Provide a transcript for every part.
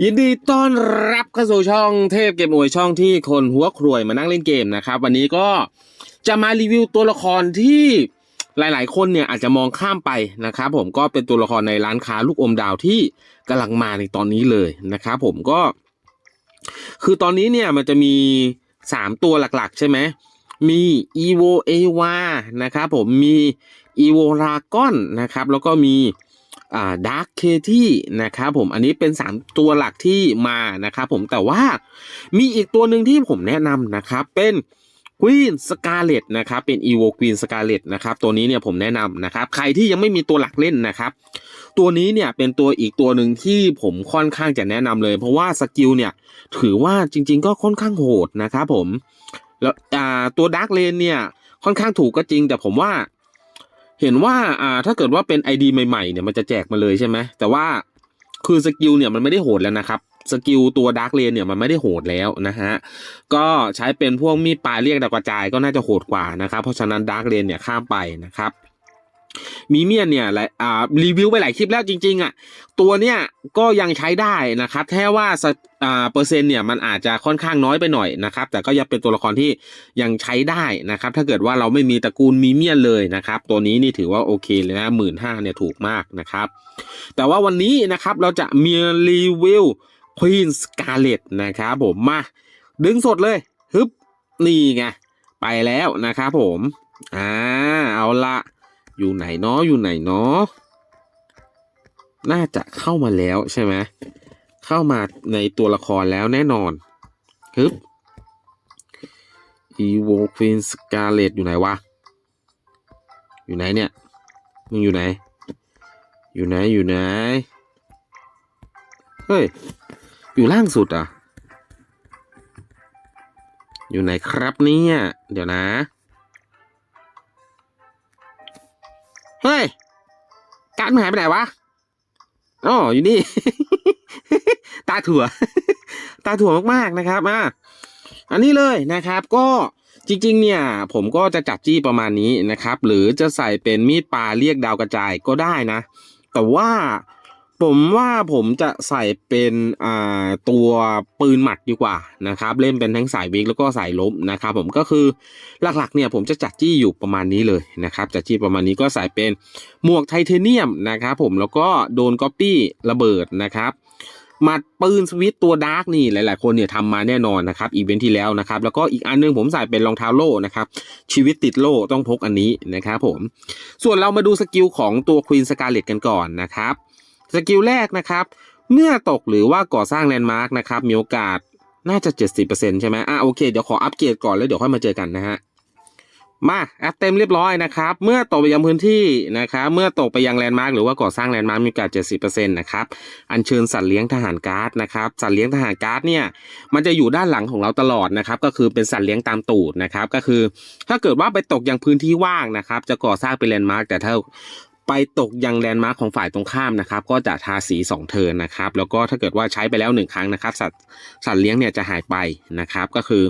ยินดีต้อนรับเข้าสู่ช่องเทพเกมอวยช่องที่คนหัวครวยมานั่งเล่นเกมนะครับ วันนี้ก็จะมารีวิวตัวละครที่หลาย ๆ คนเนี่ยอาจจะมองข้ามไปนะครับผมก็เป็นตัวละครในร้านค้าลูกอมดาวที่กำลังมาในตอนนี้เลยนะครับผมก็ คือตอนนี้เนี่ยมันจะมีสามตัวหลักๆ ใช่ไหมมี evo ava นะครับผมมี evo dragon นะครับแล้วก็มี อ่า dark k t นะครับผมอันนี้เป็น 3 ตัวหลักที่มานะครับผมแต่ว่ามีอีกตัวหนึ่งที่ผมแนะนำนะครับเป็น Queen Scarlet นะครับเป็น evo Queen Scarlet นะครับตัวนี้เนี่ยผมแนะนำนะครับใครที่ยังไม่มีตัวหลักเล่นนะครับ ตัวนี้เนี่ยเป็นตัวอีกตัวหนึ่งที่ผมค่อนข้างจะแนะนำเลย เพราะว่าสกิลเนี่ยถือว่าจริง ๆ ก็ค่อนข้างโหดนะครับผมแล้วตัวดาร์กเลนเนี่ยค่อนข้างถูกก็จริง แต่ผมว่า เห็นว่าอ่าถ้าเกิดว่าเป็น ID ใหม่ๆเนี่ยมันจะแจกมาเลยใช่ไหมแต่ว่าคือสกิลเนี่ยมันไม่ได้โหดแล้วนะครับสกิลตัวดาร์กเลนเนี่ยมันไม่ได้โหดแล้วนะฮะ ก็ใช้เป็นพวกมีดปลายเรียกดาวกระจายก็น่าจะโหดกว่านะครับ เพราะฉะนั้นดาร์กเลนเนี่ยข้ามไปนะครับ มีเมียนเนี่ยหลายอ่ารีวิวไปหลายคลิปแล้วจริงๆอะตัวเนี่ยก็ยังใช้ได้นะครับแค่ว่าสอ่าเปอร์เซ็นต์เนี่ยมันอาจจะค่อนข้างน้อยไปหน่อยนะครับแต่ก็ยังเป็นตัวละครที่ยังใช้ได้นะครับถ้าเกิดว่าเราไม่มีตระกูลมีเมียนเลยนะครับตัวนี้นี่ถือว่าโอเคเลยนะหมื่นห้าเนี่ยถูกมากนะครับแต่ว่าวันนี้นะครับเราจะมีรีวิว Queen Scarlet นะครับผมมาดึงสดเลยฮึบนี่ไงไปแล้วนะครับผมอ่าเอาละ อยู่ไหนเนาะอยู่ไหนเนาะน่าจะเข้ามาแล้วใช่ไหมเข้ามาในตัวละครแล้วแน่นอนฮึบ Evo Queen Scarlet อยู่ไหนวะ อยู่ไหนเนี่ย มึงอยู่ไหน อยู่ไหนอยู่ไหน เฮ้ย อยู่ล่างสุดอะ อยู่ไหนครับเนี่ย เดี๋ยวนะ เฮ้ย การมันหายไปไหนวะอ๋ออยู่นี่ ตาถั่ว ตาถั่วมากๆนะครับอะอันนี้เลยนะครับก็จริงๆ เนี่ยผมก็จะจัดจี้ประมาณนี้นะครับ หรือจะใส่เป็นมีดปลาเรียกดาวกระจายก็ได้นะ แต่ว่า ผมว่าผมจะใส่เป็นอ่าตัวปืนหมัดดีกว่านะครับเล่นเป็นทั้งสายวิกแล้วก็สายล้มนะครับผมก็คือหลักๆเนี่ยผมจะจัดจี้อยู่ประมาณนี้เลยนะครับจัดจี้ประมาณนี้ก็ใส่เป็นหมวกไทเทเนียมนะครับผมแล้วก็โดนก๊อปปี้ระเบิดนะครับหมัดปืนสวิตตัวดาร์กนี่หลาย ๆ คนเนี่ยทำมาแน่นอนนะครับอีเวนท์ที่แล้วนะครับแล้วก็อีกอันนึงผมใส่เป็นรองเท้าโล่นะครับชีวิตติดโล่ต้องพกอันนี้นะครับผมส่วนเรามาดูสกิลของตัวควีนสกาเลตกันก่อนนะครับ สกิลแรกนะครับ เมื่อตกหรือว่าก่อสร้างแลนด์มาร์กนะครับ มีโอกาสน่าจะ 70%ใช่ไหมอะโอเค เดี๋ยวขออัปเกรดก่อนแล้วเดี๋ยวค่อยมาเจอกันนะฮะ มาแอัพเต็มเรียบร้อยนะครับ เมื่อตกไปยังพื้นที่นะครับ เมื่อตกไปยังแลนด์มาร์กหรือว่าก่อสร้างแลนด์มาร์กมีโอกาส 70%นะครับ อัญเชิญสัตว์เลี้ยงทหารการ์ดนะครับ สัตว์เลี้ยงทหารการ์ดเนี่ย มันจะอยู่ด้านหลังของเราตลอดนะครับ ก็คือเป็นสัตว์เลี้ยงตามตูดนะครับ ก็คือ ถ้าเกิดว่าไปตกยังพื้นที่ว่างนะครับ จะก่อสร้างเป็นแลนด์มาร์กแต่ถ้า ไปตกยังแลนด์มาร์คของฝ่ายตรงข้ามนะครับก็จะทาสี2เทินนะครับแล้วก็ถ้าเกิดว่าใช้ไปแล้วหนึ่งครั้งนะครับ สัตว์สัตว์เลี้ยงเนี่ยจะหายไปนะครับก็คือ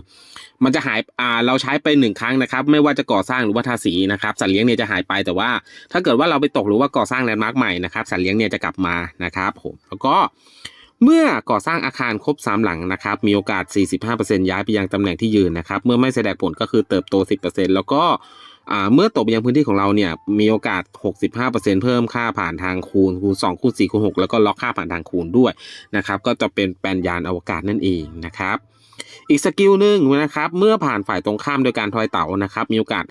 มันจะหายอ่าเราใช้ไปหนึ่งครั้งนะครับไม่ว่าจะก่อสร้างหรือว่าทาสีนะครับสัตว์เลี้ยงเนี่ยจะหายไปแต่ว่า ถ้าเกิดว่าเราไปตกหรือว่าก่อสร้างแลนด์มาร์คใหม่นะครับสัตว์เลี้ยงเนี่ยจะกลับมานะครับผมแล้วก็เมื่อก่อสร้างอาคารครบ 3 หลังนะครับ มีโอกาส 45%ย้ายไปยังตำแหน่งที่ยืนนะครับ เมื่อไม่แสดงผลก็คือเติบโต 10%แล้วก็ เมื่อตกไปยังพื้นที่ของเราเนี่ยมีโอกาส 65%เพิ่มค่าผ่านทางคูณคูณ2คูณ4คูณ6แล้วก็ล็อกค่าผ่านทางคูณด้วยนะครับ ก็จะเป็นแปลนยานอวกาศนั่นเองนะครับอีกสกิลหนึ่งนะครับ เมื่อผ่านฝ่ายตรงข้ามโดยการทอยเต๋านะครับ มีโอกาส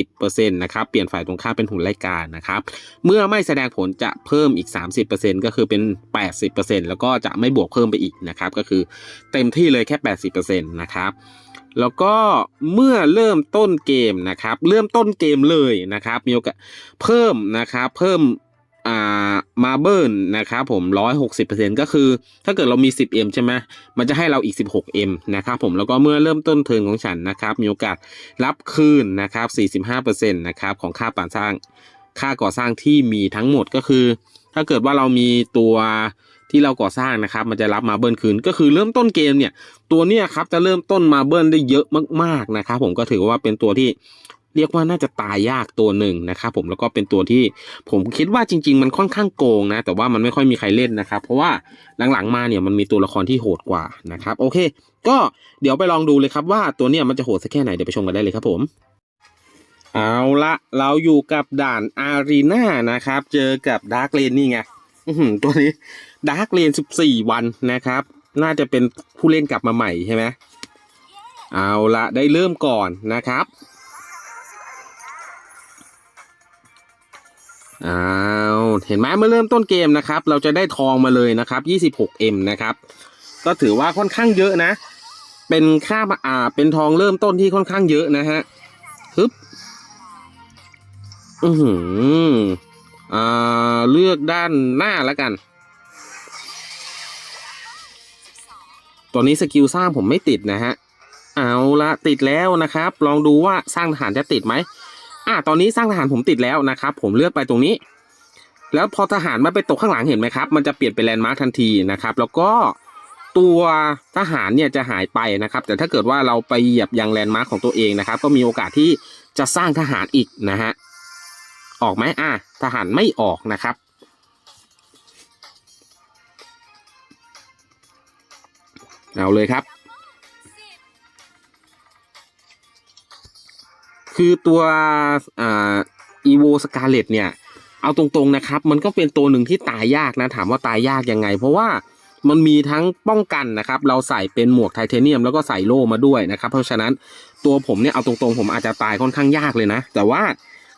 50%นะครับเปลี่ยนฝ่ายตรงข้ามเป็นหุ่นไล่กานะครับ เมื่อไม่แสดงผลจะเพิ่มอีก 30%ก็คือเป็น 80%แล้วก็จะไม่บวกเพิ่มไปอีกนะครับ ก็คือเต็มที่เลยแค่ 80%นะครับ แล้วก็เมื่อเริ่มต้นเกมนะครับ เริ่มต้นเกมเลยนะครับมีโอกาสเพิ่มนะครับ เพิ่มอ่ามาเบิลนะครับผม160%ก็คือ ถ้าเกิดเรามี 10M ใช่ไหมมันจะให้เราอีก 16M นะครับผมแล้วก็เมื่อเริ่มต้นเทิร์นของฉันนะครับ มีโอกาสรับคืนนะครับ45%นะครับของค่าป่านสร้างค่าก่อสร้างที่มีทั้งหมดก็คือ ถ้าเกิดว่าเรามีตัว ที่เราก่อสร้างนะครับมันจะรับมาเบิลคืนก็คือเริ่มต้นเกมเนี่ยตัวเนี้ยครับจะเริ่มต้นมาเบิลได้เยอะมากๆนะครับผมก็ถือว่าเป็นตัวที่เรียกว่าน่าจะตายยากตัวหนึ่งนะครับผมแล้วก็เป็นตัวที่ผมคิดว่าจริง ๆ มันค่อนข้างโกงนะแต่ว่ามันไม่ค่อยมีใครเล่นนะครับ เพราะว่าหลังๆมาเนี่ยมันมีตัวละครที่โหดกว่านะครับโอเค ก็เดี๋ยวไปลองดูเลยครับว่าตัวเนี้ยมันจะโหดสักแค่ไหนเดี๋ยวไปชมกันได้เลยครับผมเอาละเราอยู่กับด่านอารีนานะครับ เจอกับดาร์กเลนนี่ไงอื้อหือตัวนี้ ดาร์กเลนสิบสี่วันนะครับ น่าจะเป็นผู้เล่นกลับมาใหม่ใช่ไหมเอาละได้เริ่มก่อนนะครับอ้าวเห็นไหมเมื่อเริ่มต้นเกมนะครับ เราจะได้ทองมาเลยนะครับ 26M นะครับ ก็ถือว่าค่อนข้างเยอะนะ เป็นค่าอ่าเป็นทองเริ่มต้นที่ค่อนข้างเยอะนะฮะฮึบอือหืออ่าเลือกด้านหน้าแล้วกัน ตัวนี้สกิลสร้างผมไม่ติดนะฮะ เอาละติดแล้วนะครับ ลองดูว่าสร้างทหารจะติดไหมอ่าตอนนี้สร้างทหารผมติดแล้วนะครับ ผมเลือกไปตรงนี้ แล้วพอทหารมาไปตกข้างหลังเห็นไหมครับ มันจะเปลี่ยนเป็นแลนด์มาร์คทันทีนะครับ แล้วก็ตัวทหารเนี่ยจะหายไปนะครับ แต่ถ้าเกิดว่าเราไปเหยียบยังแลนด์มาร์คของตัวเองนะครับ ก็มีโอกาสที่จะสร้างทหารอีกนะฮะ ออกไหมอะทหารไม่ออกนะครับ เอาเลยครับ คือตัวอีโวสกาเลตเนี่ย เอาตรงๆนะครับ มันก็เป็นตัวหนึ่งที่ตายยากนะ ถามว่าตายยากยังไง เพราะว่ามันมีทั้งป้องกันนะครับ เราใส่เป็นหมวกไทเทเนียมแล้วก็ใส่โล่มาด้วยนะครับ เพราะฉะนั้นตัวผมเนี่ยเอาตรงๆ ผมอาจจะตายค่อนข้างยากเลยนะ แต่ว่า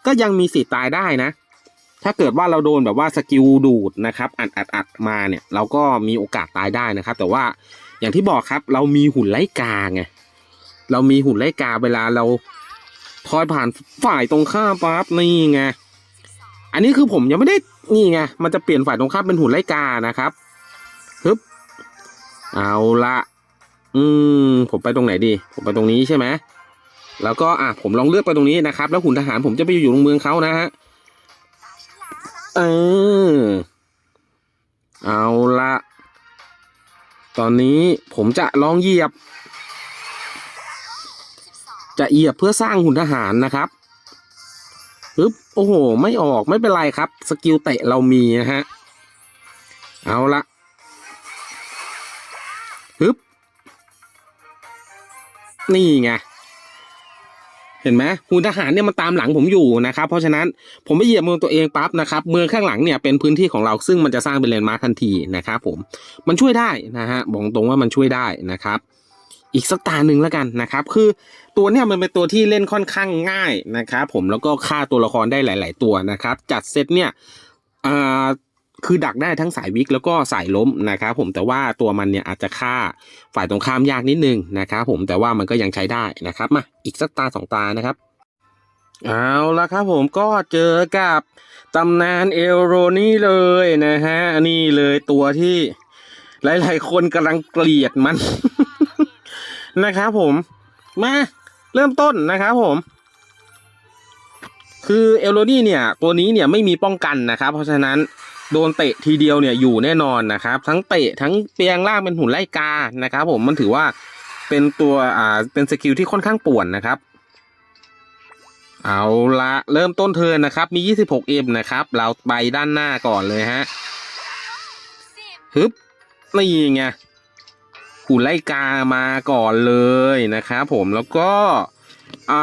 ก็ยังมีสิทธิ์ตายได้นะ ถ้าเกิดว่าเราโดนแบบว่าสกิลดูดนะครับ อัดอัดอัดมาเนี่ย เราก็มีโอกาสตายได้นะครับ แต่ว่า อย่างที่บอกครับ เรามีหุ่นไล่กาไงเรามีหุ่นไล่กาเวลาเราทอยผ่านฝ่ายตรงข้ามปั๊บนี่ไงอันนี้คือผมยังไม่ได้นี่ไงมันจะเปลี่ยนฝ่ายตรงข้ามเป็นหุ่นไล่กานะครับฮึบเอาละอืมผมไปตรงไหนดี ผมไปตรงนี้ใช่ไหมแล้วก็อะผมลองเลือกไปตรงนี้นะครับ แล้วหุ่นทหารผมจะไปอยู่ตรงเมืองเขานะฮะเออเอาละ ตอนนี้ผมจะลองเหยียบ จะเหยียบเพื่อสร้างหุ่นทหารนะครับปึ๊บโอ้โห ไม่ออกไม่เป็นไรครับ สกิลเตะเรามีนะฮะ เอาละปึ๊บนี่ไง เห็นไหมหุ่นทหารเนี่ยมันตามหลังผมอยู่นะครับเพราะฉะนั้นผมไม่เหยียบเมืองตัวเองปั๊บนะครับเมืองข้างหลังเนี่ยเป็นพื้นที่ของเราซึ่งมันจะสร้างเป็นแลนด์มาร์คทันทีนะครับผมมันช่วยได้นะฮะบอกตรงว่ามันช่วยได้นะครับอีกสักตาหนึ่งแล้วกันนะครับ คือตัวเนี่ยมันเป็นตัวที่เล่นค่อนข้างง่ายนะครับผมแล้วก็ฆ่าตัวละครได้หลาย ๆ ตัวนะครับ จัดเซตเนี่ยอ่า คือดักได้ทั้งสายวิกแล้วก็สายล้มนะครับผมแต่ว่าตัวมันเนี่ยอาจจะฆ่าฝ่ายตรงข้ามยากนิดนึงนะครับผมแต่ว่ามันก็ยังใช้ได้นะครับมาอีกสักตาสองตานะครับเอาละครับผมก็เจอกับตำนานเอลโรนี่เลยนะฮะนี่เลยตัวที่หลายๆคนกำลังเกลียดมัน นะครับผม มาเริ่มต้นนะครับผม คือเอลโรนี่เนี่ย ตัวนี้เนี่ยไม่มีป้องกันนะครับ เพราะฉะนั้น โดนเตะทีเดียวเนี่ยอยู่แน่นอนนะครับ ทั้งเตะทั้งเปียงล่างเป็นหุ่นไล่กานะครับ ผมมันถือว่าเป็นตัวอ่าเป็นสกิลที่ค่อนข้างป่วนนะครับเอาละเริ่มต้นเทิร์นนะครับ มี 26M นะครับ เราไปด้านหน้าก่อนเลยฮะฮึบนี่ไงหุ่นไล่กามาก่อนเลยนะครับผมแล้วก็อ่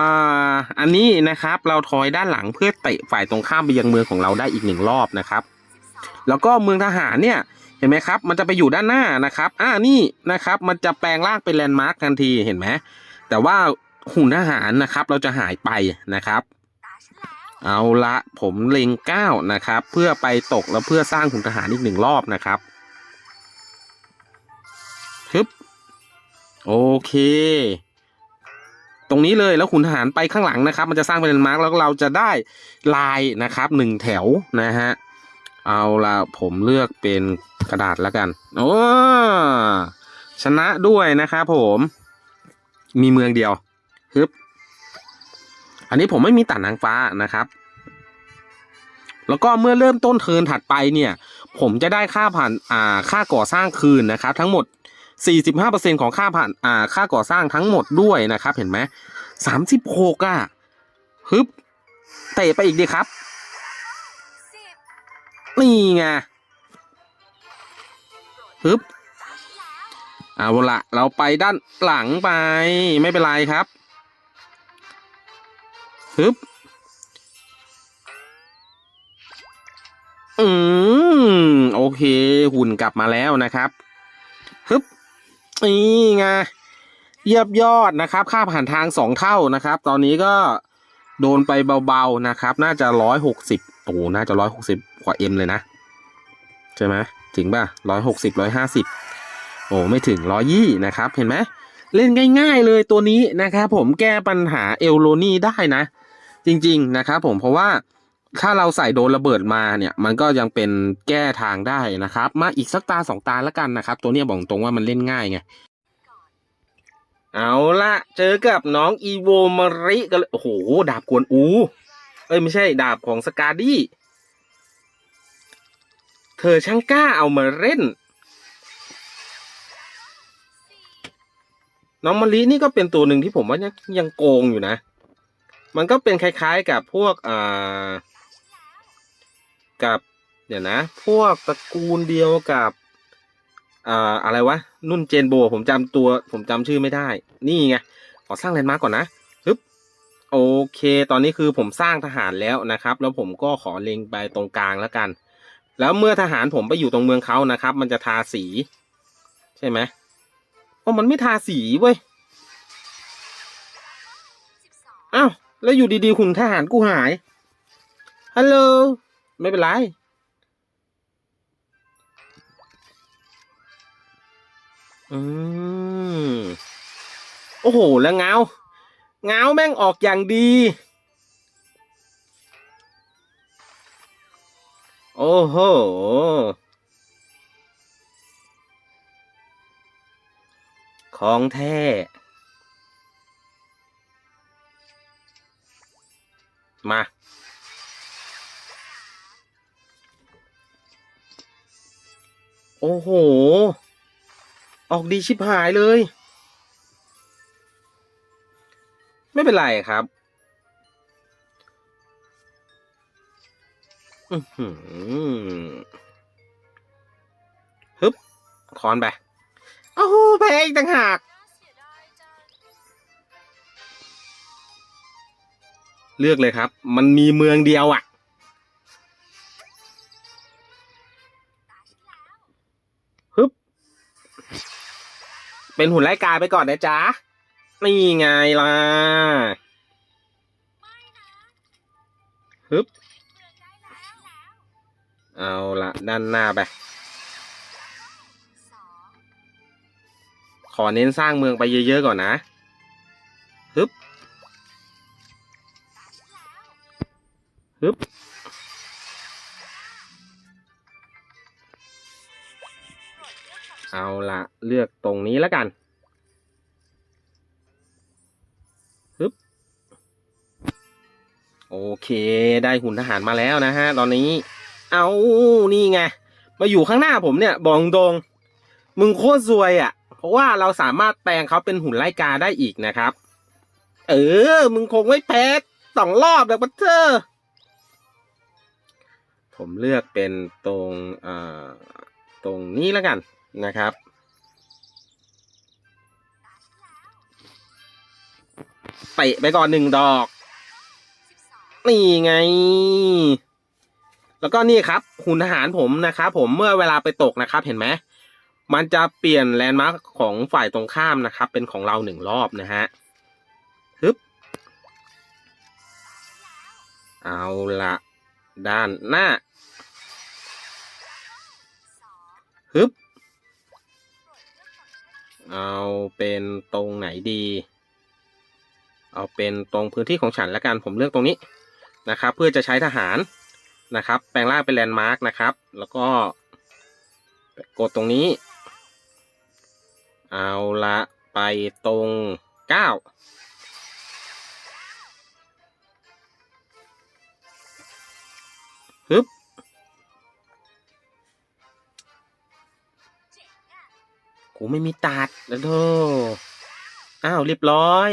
าอันนี้นะครับเราทอยด้านหลังเพื่อเตะฝ่ายตรงข้ามไปยังเมืองของเราได้อีกหนึ่งรอบนะครับ แล้วก็เมืองทหารเนี่ยเห็นไหมครับ มันจะไปอยู่ด้านหน้านะครับ อ่านี่นะครับ มันจะแปลงร่างเป็นแลนด์มาร์คทันทีเห็นไหมแต่ว่าหุ่นทหารนะครับเราจะหายไปนะครับ เอาละผมเล็งเก้านะครับ เพื่อไปตกแล้วเพื่อสร้างหุ่นทหารอีกหนึ่งรอบนะครับฮึบโอเค ตรงนี้เลยแล้วขุนทหารไปข้างหลังนะครับ มันจะสร้างเป็นแลนด์มาร์กแล้วเราจะได้ลายนะครับหนึ่งแถวนะฮะ เอาละผมเลือกเป็นกระดาษแล้วกัน โอ้ชนะด้วยนะครับผมมีเมืองเดียวฮึบอันนี้ผมไม่มีตัดนางฟ้านะครับ แล้วก็เมื่อเริ่มต้นเทินถัดไปเนี่ย ผมจะได้ค่าผ่านอ่าค่าก่อสร้างคืนนะครับ ทั้งหมด 45%ของค่าผ่านอ่าค่าก่อสร้างทั้งหมดด้วยนะครับ เห็นไหม36อะฮึบเตะไปอีกดีครับ นี่ไงฮึบเอาละเราไปด้านหลังไปไม่เป็นไรครับฮึบอืมโอเค หุ่นกลับมาแล้วนะครับฮึบนี่ไงเยียบยอดนะครับ ค่าผ่านทางสองเท่านะครับ ตอนนี้ก็ โดนไปเบาๆนะครับ น่าจะร้อยหกสิบโอ้น่าจะร้อยหกสิบกว่าเอ็มเลยนะ ใช่ไหมถึงป่ะร้อยหกสิบร้อยห้าสิบโอ้ไม่ถึงร้อยี่นะครับ เห็นไหมเล่นง่าย ๆ เลยตัวนี้นะครับผมแก้ปัญหาเอลโลนี่ได้นะ จริงๆนะครับผมเพราะว่าถ้าเราใส่โดนระเบิดมาเนี่ยมันก็ยังเป็นแก้ทางได้นะครับ มาอีกสักตาสองตาแล้วกันนะครับ ตัวเนี้ยบอกตรงว่ามันเล่นง่ายไง เอาละเจอกับน้องอีโวมาริกันเลยโอ้โห ดาบกวนอู เอ้ย ไม่ใช่ดาบของสกาดี้ เธอช่างกล้าเอามาเล่น น้องมะลินี่ก็เป็นตัวหนึ่งที่ผมว่ายังยังโกงอยู่นะ มันก็เป็นคล้ายๆกับพวกอ่ากับ เดี๋ยวนะ พวกตระกูลเดียวกับ อ่าอะไรวะ นุ่นเจนโบผมจำตัว ผมจำชื่อไม่ได้ นี่ไง ขอสร้างแลนด์มาร์กก่อนนะฮึบโอเค ตอนนี้คือผมสร้างทหารแล้วนะครับ แล้วผมก็ขอเล็งไปตรงกลางแล้วกัน แล้วเมื่อทหารผมไปอยู่ตรงเมืองเขานะครับ มันจะทาสี ใช่ไหมอ๋อมันไม่ทาสีเว้ยอ้าวแล้วอยู่ดีๆหุ่นทหารกูหายฮัลโหลไม่เป็นไร อืมโอ้โห แล้วเงาเงาแม่งออกอย่างดี โอ้โห ของแท้มา โอ้โห ออกดีชิบหายเลย ไม่เป็นไรครับอือหือฮึบคอนไปโอ้โหแพ้อีกต่างหาก เลือกเลยครับ มันมีเมืองเดียวอะ่ะ เป็นหุ่นไล่กาไปก่อนนะจ๊ะ นี่ไงล่ะฮึบเอาละด้านหน้าไป ขอเน้นสร้างเมืองไปเยอะๆก่อนนะฮึบฮึบ เอาละเลือกตรงนี้แล้วกันฮึบโอเค ได้หุ่นทหารมาแล้วนะฮะ ตอนนี้ เอานี่ไง มาอยู่ข้างหน้าผมเนี่ยบอกตรงมึงโคตรซวยอะ่ะ เพราะว่าเราสามารถแปลงเขาเป็นหุ่นไล่กาได้อีกนะครับ เออ มึงคงไม่แพ้สองรอบแบบบัตเตอร์ผมเลือกเป็นตรง เอ่อ ตรงนี้แล้วกัน นะครับ เตะไปก่อนหนึ่งดอก นี่ไง แล้วก็นี่ครับหุ่นทหารผมนะครับผมเมื่อเวลาไปตกนะครับเห็นไหมมันจะเปลี่ยนแลนด์มาร์คของฝ่ายตรงข้ามนะครับ เป็นของเราหนึ่งรอบนะฮะฮึบเอาละด้านหน้าฮึบ เอาเป็นตรงไหนดี เอาเป็นตรงพื้นที่ของฉันละกันผมเลือกตรงนี้นะครับ เพื่อจะใช้ทหารนะครับ แปลงร่างเป็นแลนด์มาร์กนะครับ แล้วก็กดตรงนี้ เอาละไปตรงเก้าฮึบ กูไม่มีตัดแล้วโธ่อ้าวเรียบร้อย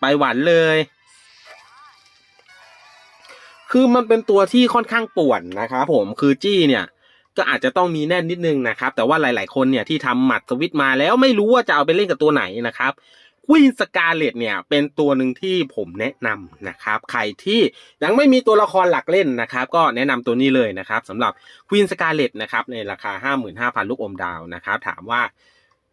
ไปหวานเลย คือมันเป็นตัวที่ค่อนข้างป่วนนะครับผมคือจี้เนี่ย ก็อาจจะต้องมีแน่นนิดนึงนะครับ แต่ว่าหลาย ๆ คนเนี่ยที่ทำหมัดสวิตมาแล้วไม่รู้ว่าจะเอาไปเล่นกับตัวไหนนะครับ ควีนสกาเลตเนี่ยเป็นตัวหนึ่งที่ผมแนะนำนะครับใครที่ยังไม่มีตัวละครหลักเล่นนะครับก็แนะนำตัวนี้เลยนะครับสำหรับควีนสกาเลตนะครับในราคา 55,000 ลูกอมดาวนะครับถามว่า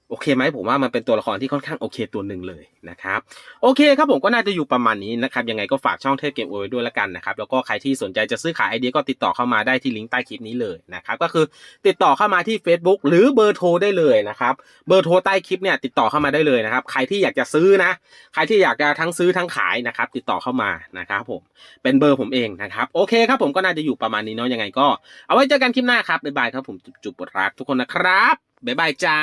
โอเคไหมผมว่ามันเป็นตัวละครที่ค่อนข้างโอเคตัวหนึ่งเลยนะครับโอเคครับผมก็น่าจะอยู่ประมาณนี้นะครับยังไงก็ฝากช่องเทพเกมโอไว้ด้วยละกันนะครับแล้วก็ใครที่สนใจจะซื้อขายไอเดียก็ติดต่อเข้ามาได้ที่ลิงก์ใต้คลิปนี้เลยนะครับก็คือติดต่อเข้ามาที่ Facebook หรือเบอร์โทรได้เลยนะครับเบอร์โทรใต้คลิปเนี่ยติดต่อเข้ามาได้เลยนะครับใครที่อยากจะซื้อนะ ใครที่อยากจะทั้งซื้อทั้งขายนะครับติดต่อเข้ามานะครับผมเป็นเบอร์ผมเองนะครับโอเคครับผมก็น่าจะอยู่ประมาณนี้เนาะยังไงก็เอาไว้เจอกันคลิปหน้าครับบ๊ายบายครับผมจุบๆรักทุกคนนะครับบ๊ายบายจ้า